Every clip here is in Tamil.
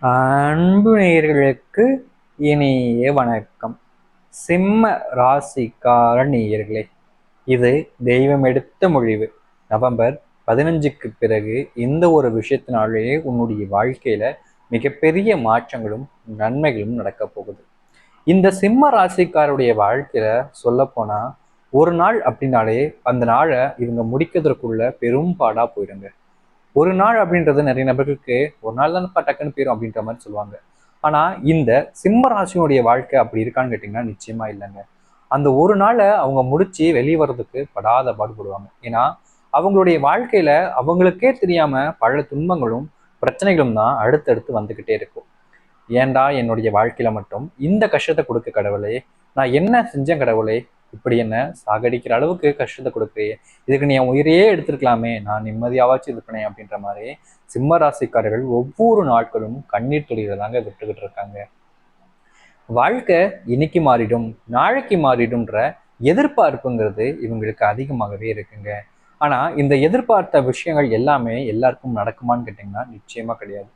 அன்பு நேயர்களுக்கு இனிய வணக்கம். சிம்ம ராசிக்கார நேயர்களே இது தெய்வம் எடுத்த முடிவு. நவம்பர் பதினஞ்சுக்கு பிறகு இந்த ஒரு விஷயத்தினாலேயே உன்னுடைய வாழ்க்கையில மிகப்பெரிய மாற்றங்களும் நன்மைகளும் நடக்க போகுது. இந்த சிம்ம ராசிக்காருடைய வாழ்க்கையில சொல்ல போனா ஒரு நாள் அப்படின்னாலே அந்த நாளை இவங்க முடிக்கிறதுக்குள்ள பெரும் பாடா போயிடுங்க. ஒரு நாள் அப்படின்றது நிறைய நபர்களுக்கு ஒரு நாள் தானப்பா டக்குன்னு போயிடும் அப்படின்ற மாதிரி சொல்லுவாங்க. ஆனால் இந்த சிம்ம ராசியினுடைய வாழ்க்கை அப்படி இருக்கான்னு கேட்டிங்கன்னா நிச்சயமாக இல்லைங்க. அந்த ஒரு நாளை அவங்க முடிச்சு வெளியே வர்றதுக்கு படாத பாடுபடுவாங்க. ஏன்னா அவங்களுடைய வாழ்க்கையில அவங்களுக்கே தெரியாம பல துன்பங்களும் பிரச்சனைகளும் தான் அடுத்தடுத்து வந்துகிட்டே இருக்கும். ஏன்டா என்னுடைய வாழ்க்கையில மட்டும் இந்த கஷ்டத்தை கொடுக்க கடவுளே? நான் என்ன செஞ்சேன் கடவுளே? இப்படி என்ன? சாகடிக்கிற அளவுக்கு கஷ்டத்தை கொடுக்குறியே. இதுக்கு நீ என் உயிரையே எடுத்திருக்கலாமே. நான் நிம்மதியாவாச்சும் இருப்பேனே அப்படின்ற மாதிரி சிம்ம ராசிக்காரர்கள் ஒவ்வொரு நாட்களும் கண்ணீர் துளிகளை தாங்க விட்டுக்கிட்டு இருக்காங்க. வாழ்க்கை இன்னைக்கு மாறிடும் நாளைக்கு மாறிடும்ன்ற எதிர்பார்ப்புங்கிறது இவங்களுக்கு அதிகமாகவே இருக்குங்க. ஆனா இந்த எதிர்பார்த்த விஷயங்கள் எல்லாமே எல்லாருக்கும் நடக்குமான்னு கேட்டிங்கன்னா நிச்சயமா கிடையாது.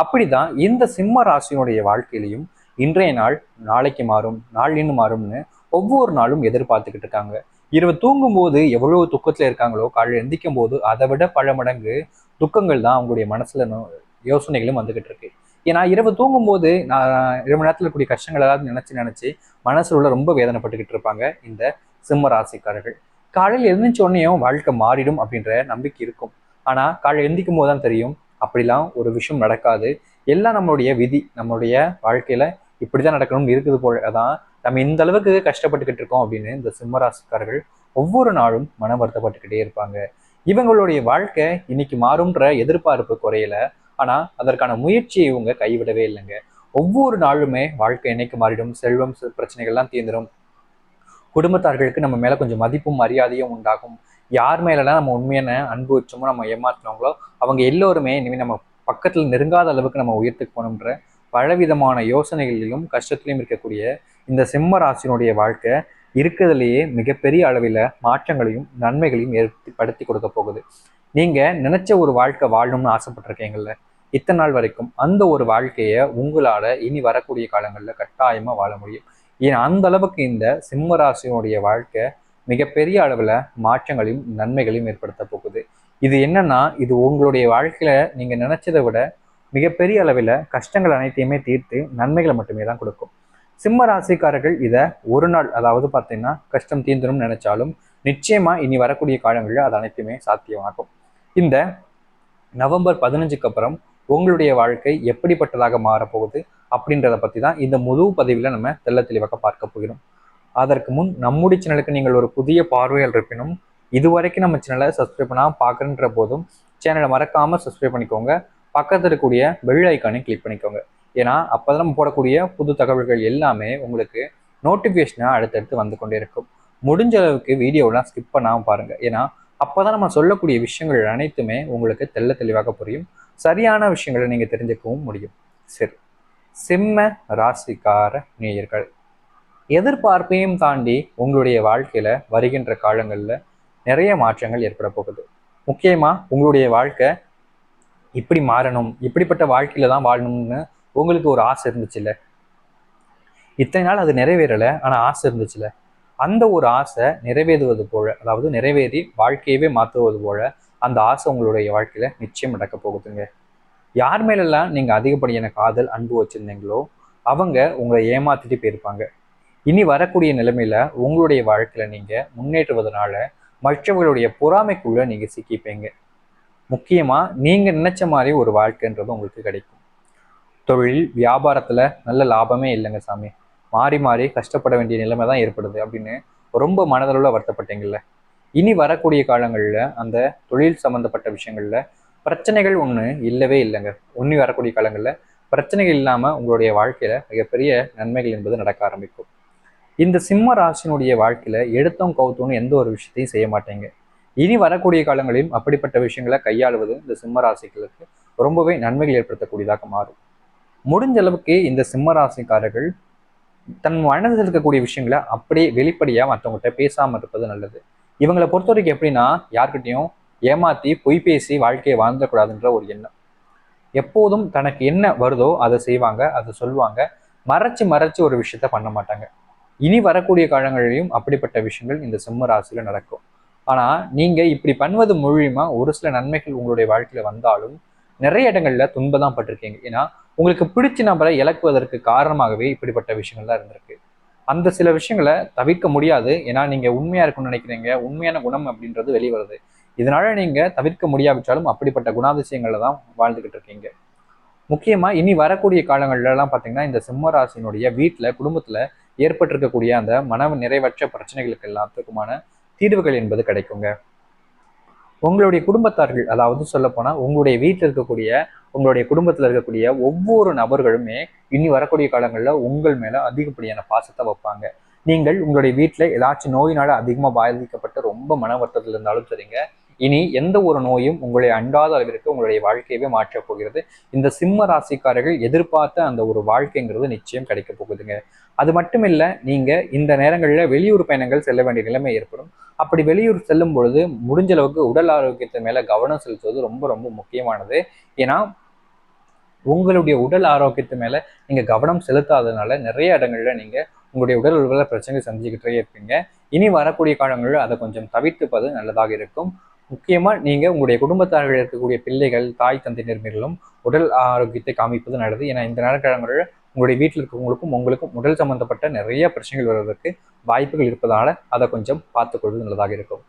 அப்படிதான் இந்த சிம்ம ராசியினுடைய வாழ்க்கையிலையும் இன்றைய நாள் நாளைக்கு மாறும் நாளின்னு மாறும்னு ஒவ்வொரு நாளும் எதிர்பார்த்துக்கிட்டு இருக்காங்க. இரவு தூங்கும் போது எவ்வளவு துக்கத்துல இருக்காங்களோ காலையில் எந்திக்கும் போது அதை விட பல மடங்கு துக்கங்கள் தான் அவங்களுடைய மனசுல நோ- யோசனைகளும் வந்துகிட்டு இருக்கு. ஏன்னா இரவு தூங்கும் போது நான் இரவு நேரத்தில் இருக்கக்கூடிய கஷ்டங்கள் ஏதாவது நினைச்சு நினைச்சு மனசுல உள்ள ரொம்ப வேதனைப்பட்டுக்கிட்டு இருப்பாங்க இந்த சிம்ம ராசிக்காரர்கள். காலையில் எழுந்திரிச்ச உடனேயும் வாழ்க்கை மாறிடும் அப்படின்ற நம்பிக்கை இருக்கும். ஆனா காலையில் எழுந்திக்கும் போது தான் தெரியும். அப்படிலாம் ஒரு விஷயம் நடக்காது. எல்லாம் நம்மளுடைய விதி நம்மளுடைய வாழ்க்கையில இப்படிதான் நடக்கணும்னு இருக்குது போல அதான் நம்ம இந்த அளவுக்கு கஷ்டப்பட்டுக்கிட்டு இருக்கோம் அப்படின்னு இந்த சிம்மராசிக்காரர்கள் ஒவ்வொரு நாளும் மன வருத்தப்பட்டுக்கிட்டே இருப்பாங்க. இவங்களுடைய வாழ்க்கை இன்னைக்கு மாறும்ன்ற எதிர்பார்ப்பு குறையல. ஆனா அதற்கான முயற்சியை இவங்க கைவிடவே இல்லைங்க. ஒவ்வொரு நாளுமே வாழ்க்கை என்னைக்கு மாறிடும்? செல்வம் பிரச்சனைகள்லாம் தீர்ந்துடும் குடும்பத்தார்களுக்கு நம்ம மேல கொஞ்சம் மதிப்பும் மரியாதையும் உண்டாகும். யார் மேலெல்லாம் நம்ம உண்மையான அன்பு வச்சோமோ நம்ம ஏமாற்றினவங்களோ அவங்க எல்லோருமே இனிமேல் நம்ம பக்கத்துல நெருங்காத அளவுக்கு நம்ம உயர்த்துக்கு போகணுன்ற பலவிதமான யோசனைகளிலும் கஷ்டத்திலையும் இருக்கக்கூடிய இந்த சிம்ம ராசினுடைய வாழ்க்கை இருக்கிறதுலேயே மிகப்பெரிய அளவில் மாற்றங்களையும் நன்மைகளையும் ஏற்படுத்தி கொடுக்க போகுது. நீங்கள் நினைச்ச ஒரு வாழ்க்கை வாழணும்னு ஆசைப்பட்டிருக்கீங்கல்ல. இத்தனை நாள் வரைக்கும் அந்த ஒரு வாழ்க்கையை உங்களால் இனி வரக்கூடிய காலங்களில் கட்டாயமாக வாழ முடியும். ஏன் அந்த அளவுக்கு இந்த சிம்ம ராசியினுடைய வாழ்க்கை மிகப்பெரிய அளவில் மாற்றங்களையும் நன்மைகளையும் ஏற்படுத்த போகுது. இது என்னன்னா இது உங்களுடைய வாழ்க்கையில நீங்கள் நினைச்சதை விட மிகப்பெரிய அளவில் கஷ்டங்கள் அனைத்தையுமே தீர்த்து நன்மைகளை மட்டுமே தான் கொடுக்கும். சிம்ம ராசிக்காரர்கள் இதை ஒரு நாள் அதாவது பார்த்தீங்கன்னா கஷ்டம் தீர்ந்துடும் நினைச்சாலும் நிச்சயமா இனி வரக்கூடிய காலங்களில் அது அனைத்துமே சாத்தியமாகும். இந்த நவம்பர் பதினஞ்சுக்கு அப்புறம் உங்களுடைய வாழ்க்கை எப்படிப்பட்டதாக மாறப்போகுது அப்படின்றத பற்றி தான் இந்த முழு பதிவில் நம்ம தெள்ள தெளிவாக பார்க்க போகிறோம். அதற்கு முன் நம்முடைய சேனலுக்கு நீங்கள் ஒரு புதிய பார்வையால் இருப்பினும் இதுவரைக்கும் நம்ம சேனலை சப்ஸ்கிரைப் பண்ணால் பார்க்குறன்ற போதும் சேனலை மறக்காமல் சப்ஸ்கிரைப் பண்ணிக்கோங்க. பக்கத்தில் இருக்கக்கூடிய பெல் ஐக்கானை கிளிக் பண்ணிக்கோங்க. ஏன்னா அப்போ நம்ம போடக்கூடிய புது தகவல்கள் எல்லாமே உங்களுக்கு நோட்டிஃபிகேஷனாக அடுத்தடுத்து வந்து கொண்டே இருக்கும். முடிஞ்ச அளவுக்கு வீடியோலாம் ஸ்கிப் பண்ணாமல் பாருங்கள் ஏன்னா அப்போ தான் நம்ம சொல்லக்கூடிய விஷயங்கள் அனைத்துமே உங்களுக்கு தெள்ள தெளிவாக புரியும். சரியான விஷயங்களை நீங்கள் தெரிஞ்சுக்கவும் முடியும். சரி. சிம்ம ராசிக்கார நேயர்கள். எதிர்பார்ப்பையும் தாண்டி உங்களுடைய வாழ்க்கையில் வருகின்ற காலங்களில் நிறைய மாற்றங்கள் ஏற்பட போகுது. முக்கியமாக உங்களுடைய வாழ்க்கை இப்படி மாறணும் இப்படிப்பட்ட வாழ்க்கையில தான் வாழணும்னு உங்களுக்கு ஒரு ஆசை இருந்துச்சுல்ல? இத்தனை நாள் அது நிறைவேறலை ஆனால் ஆசை இருந்துச்சுல்ல? அந்த ஒரு ஆசை நிறைவேறுவது போல அதாவது நிறைவேறி வாழ்க்கையவே மாற்றுவது போல அந்த ஆசை உங்களுடைய வாழ்க்கையில் நிச்சயம் நடக்க போகுதுங்க. யார் மேலெல்லாம் நீங்கள் அதிகப்படியான காதல் அன்பு வச்சிருந்தீங்களோ அவங்க உங்களை ஏமாத்திட்டு போயிருப்பாங்க. இனி வரக்கூடிய நிலைமையில உங்களுடைய வாழ்க்கையில் நீங்கள் முன்னேற்றுவதனால மற்றவர்களுடைய பொறாமைக்குள்ளே நீங்கள் சிக்கிப்பீங்க. முக்கியமாக நீங்கள் நினைச்ச மாதிரி ஒரு வாழ்க்கைன்றது உங்களுக்கு கிடைக்கும். தொழில் வியாபாரத்தில் நல்ல லாபமே இல்லைங்க சாமி. மாறி மாறி கஷ்டப்பட வேண்டிய நிலைமை தான் ஏற்படுது அப்படின்னு ரொம்ப மனதளவில் வருத்தப்பட்டீங்கல்ல. இனி வரக்கூடிய காலங்களில் அந்த தொழில் சம்மந்தப்பட்ட விஷயங்களில் பிரச்சனைகள் ஒன்று இல்லவே இல்லைங்க. ஒன்றி வரக்கூடிய காலங்களில் பிரச்சனைகள் இல்லாமல் உங்களுடைய வாழ்க்கையில் மிகப்பெரிய நன்மைகள் என்பது நடக்க ஆரம்பிக்கும். இந்த சிம்ம ராசினுடைய வாழ்க்கையில் எடுத்தோம் கவுத்தோன்னு எந்த ஒரு விஷயத்தையும் செய்ய மாட்டேங்க. இனி வரக்கூடிய காலங்களிலும் அப்படிப்பட்ட விஷயங்களை கையாளுவது இந்த சிம்ம ராசிகளுக்கு ரொம்பவே நன்மைகள் ஏற்படுத்தக்கூடியதாக மாறும். முடிஞ்ச அளவுக்கு இந்த சிம்ம ராசிக்காரர்கள் தன் மனதில் இருக்கக்கூடிய விஷயங்களை அப்படியே வெளிப்படையாக மற்றவங்ககிட்ட பேசாமல் இருப்பது நல்லது. இவங்களை பொறுத்த வரைக்கும் எப்படின்னா யார்கிட்டையும் ஏமாத்தி பொய் பேசி வாழ்க்கையை வாழ்ந்துடக்கூடாதுன்ற ஒரு எண்ணம். எப்போதும் தனக்கு என்ன வருதோ அதை செய்வாங்க அதை சொல்லுவாங்க மறைச்சு மறைச்சு ஒரு விஷயத்த பண்ண மாட்டாங்க. இனி வரக்கூடிய காலங்களிலும் அப்படிப்பட்ட விஷயங்கள் இந்த சிம்ம ராசியில் நடக்கும். ஆனால் நீங்கள் இப்படி பண்ணுவது மூலியமா ஒரு சில நன்மைகள் உங்களுடைய வாழ்க்கையில் வந்தாலும் நிறைய இடங்களில் துன்பம் தான் பட்டிருக்கீங்க. ஏன்னா உங்களுக்கு பிடிச்ச நபரை இழக்குவதற்கு காரணமாகவே இப்படிப்பட்ட விஷயங்கள் தான் இருந்திருக்கு. அந்த சில விஷயங்களை தவிர்க்க முடியாது. ஏன்னா நீங்கள் உண்மையாக இருக்கும்னு நினைக்கிறீங்க. உண்மையான குணம் அப்படின்றது வெளியே வருது. இதனால நீங்கள் தவிர்க்க முடியாவிட்டாலும் அப்படிப்பட்ட குணாதிசயங்களில் தான் வாழ்ந்துக்கிட்டு இருக்கீங்க. முக்கியமாக இனி வரக்கூடிய காலங்களிலலாம் பார்த்தீங்கன்னா இந்த சிம்மராசினுடைய வீட்டில் குடும்பத்தில் ஏற்பட்டிருக்கக்கூடிய அந்த மன நிறைவற்ற பிரச்சனைகளுக்கு எல்லாத்துக்குமான தீர்வுகள் என்பது கிடைக்குங்க. உங்களுடைய குடும்பத்தார்கள் அதாவது சொல்ல போனா உங்களுடைய வீட்டில் இருக்கக்கூடிய உங்களுடைய குடும்பத்தில் இருக்கக்கூடிய ஒவ்வொரு நபர்களுமே இனி வரக்கூடிய காலங்களில் உங்கள் மேல அதிகப்படியான பாசத்தை வைப்பாங்க. நீங்கள் உங்களுடைய வீட்டில் ஏதாச்சும் நோயினால அதிகமாக பாதிக்கப்பட்டு ரொம்ப மன வருத்தத்தில் இருந்தாலும் சரிங்க. இனி எந்த ஒரு நோயும் உங்களை அண்டாத அளவிற்கு உங்களுடைய வாழ்க்கையவே மாற்றப் போகிறது. இந்த சிம்ம ராசிக்காரர்கள் எதிர்பார்த்த அந்த ஒரு வாழ்க்கைங்கிறது நிச்சயம் கிடைக்க போகுதுங்க. அது மட்டும் இல்ல நீங்க இந்த நேரங்களில் வெளியூர் பயணங்கள் செல்ல வேண்டிய நிலைமை ஏற்படும். அப்படி வெளியூர் செல்லும் பொழுது முடிஞ்ச அளவுக்கு உடல் ஆரோக்கியத்தை மேல கவனம் செலுத்துவது ரொம்ப ரொம்ப முக்கியமானது. ஏன்னா உங்களுடைய உடல் ஆரோக்கியத்து மேல நீங்க கவனம் செலுத்தாததுனால நிறைய இடங்கள்ல நீங்க உங்களுடைய உடல் உடல பிரச்சனை செஞ்சுக்கிட்டே இருப்பீங்க. இனி வரக்கூடிய காலங்களில் அதை கொஞ்சம் தவிர்த்துப்பது நல்லதாக இருக்கும். முக்கியமா நீங்க உங்களுடைய குடும்பத்தார்கள் இருக்கக்கூடிய பிள்ளைகள் தாய் தந்தை மேலும் உடல் ஆரோக்கியத்தை காமிப்பது நல்லது. ஏன்னா இந்த நேரக்கிழமைகளில் உங்களுடைய வீட்டில் இருக்கவங்களுக்கும் உங்களுக்கும் உடல் சம்பந்தப்பட்ட நிறைய பிரச்சனைகள் வருவதற்கு வாய்ப்புகள் இருப்பதால் அதை கொஞ்சம் பார்த்துக்கொள்வது நல்லதாக இருக்கும்.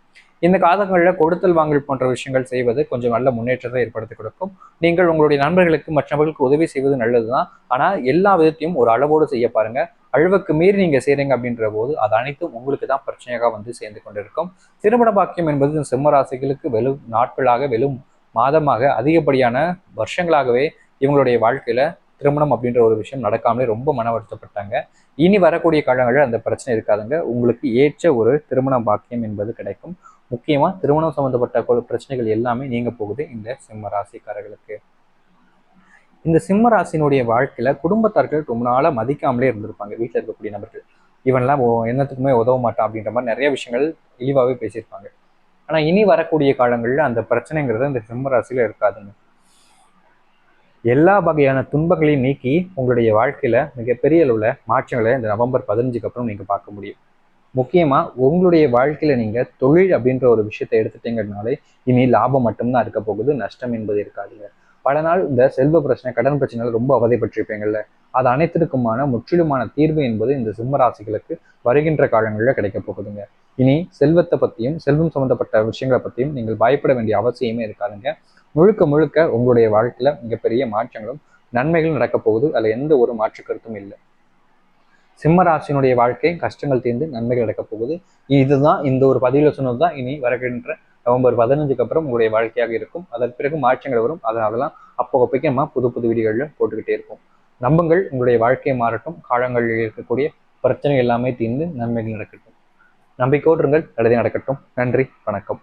இந்த காலங்களில் கொடுத்தல் வாங்கல் போன்ற விஷயங்கள் செய்வது கொஞ்சம் நல்ல முன்னேற்றத்தை ஏற்படுத்தி கொடுக்கும். நீங்கள் உங்களுடைய நண்பர்களுக்கு மற்றவர்களுக்கு உதவி செய்வது நல்லதுதான். ஆனால் எல்லா விதத்தையும் ஒரு அளவோடு செய்ய பாருங்க. அளவுக்கு மீறி நீங்கள் செய்கிறீங்க அப்படின்ற போது அது அனைத்தும் உங்களுக்கு தான் பிரச்சனையாக வந்து சேர்ந்து கொண்டிருக்கும். திருமண பாக்கியம் என்பது சிம்மராசிகளுக்கு வெளும் வெறும் நாட்களாக வெறும் மாதமாக அதிகப்படியான வருஷங்களாகவே இவங்களுடைய வாழ்க்கையில் திருமணம் அப்படின்ற ஒரு விஷயம் நடக்காமலே ரொம்ப மன வருத்தப்பட்டாங்க. இனி வரக்கூடிய காலங்களில் அந்த பிரச்சனை இருக்காதுங்க. உங்களுக்கு ஏற்ற ஒரு திருமண பாக்கியம் என்பது கிடைக்கும். முக்கியமா திருமணம் சம்பந்தப்பட்ட பிரச்சனைகள் எல்லாமே நீங்க போகுது இந்த சிம்ம ராசிக்காரர்களுக்கு. இந்த சிம்ம ராசினுடைய வாழ்க்கையில குடும்பத்தார்கள் ரொம்ப நாளா மதிக்காமலே இருந்திருப்பாங்க. வீட்டில் இருக்கக்கூடிய நபர்கள். இவன்லாம் என்னத்துக்குமே உதவ மாட்டான் அப்படின்ற மாதிரி நிறைய விஷயங்கள் இழிவாகவே பேசியிருப்பாங்க. ஆனா இனி வரக்கூடிய காலங்களில் அந்த பிரச்சனைங்கிறது இந்த சிம்ம ராசியில் இருக்காதுங்க. எல்லா வகையான துன்பங்களையும் நீக்கி உங்களுடைய வாழ்க்கையில மிகப்பெரிய அளவுல மாற்றங்களை இந்த நவம்பர் பதினஞ்சுக்கு அப்புறம் நீங்க பார்க்க முடியும். முக்கியமா உங்களுடைய வாழ்க்கையில நீங்க தொழில் அப்படின்ற ஒரு விஷயத்தை எடுத்துட்டீங்கனாலே இனி லாபம் மட்டும்தான் இருக்க போகுது நஷ்டம் என்பது இருக்காதுங்க. பல நாள் இந்த செல்வ பிரச்சனை கடன் பிரச்சனைகள் ரொம்ப அவதைப்பட்டிருப்பீங்கல்ல. அது அனைத்திற்குமான முற்றிலுமான தீர்வு என்பது இந்த சிம்மராசிகளுக்கு வருகின்ற காலங்களில் கிடைக்க போகுதுங்க. இனி செல்வத்தை பத்தியும் செல்வம் சம்பந்தப்பட்ட விஷயங்களை பத்தியும் நீங்கள் பயப்பட வேண்டிய அவசியமே இருக்காதுங்க. முழுக்க முழுக்க உங்களுடைய வாழ்க்கையில மிகப்பெரிய மாற்றங்களும் நன்மைகளும் நடக்க போகுது. அதுல எந்த ஒரு மாற்று கருத்தும் இல்லை. சிம்மராசினுடைய வாழ்க்கையும் வாழ்க்கை கஷ்டங்கள் தீர்ந்து நன்மைகள் நடக்க போகுது. இதுதான் இந்த ஒரு பதிவில் சொன்னது தான் இனி வரக்கின்ற நவம்பர் பதினஞ்சுக்கு அப்புறம் உங்களுடைய வாழ்க்கையாக இருக்கும். அதன் பிறகு மாற்றங்கள் வரும். அதனாலதான் அதெல்லாம் அப்போ அப்போக்கே நம்ம புது புது வீடியோகள்ல போட்டுக்கிட்டே இருப்போம். நம்பங்கள் உங்களுடைய வாழ்க்கையை மாறட்டும். காலங்களில் இருக்கக்கூடிய பிரச்சனை எல்லாமே தீர்ந்து நன்மைகள் நடக்கட்டும். நம்பிக்கை இருங்கள். நல்லதே நடக்கட்டும். நன்றி. வணக்கம்.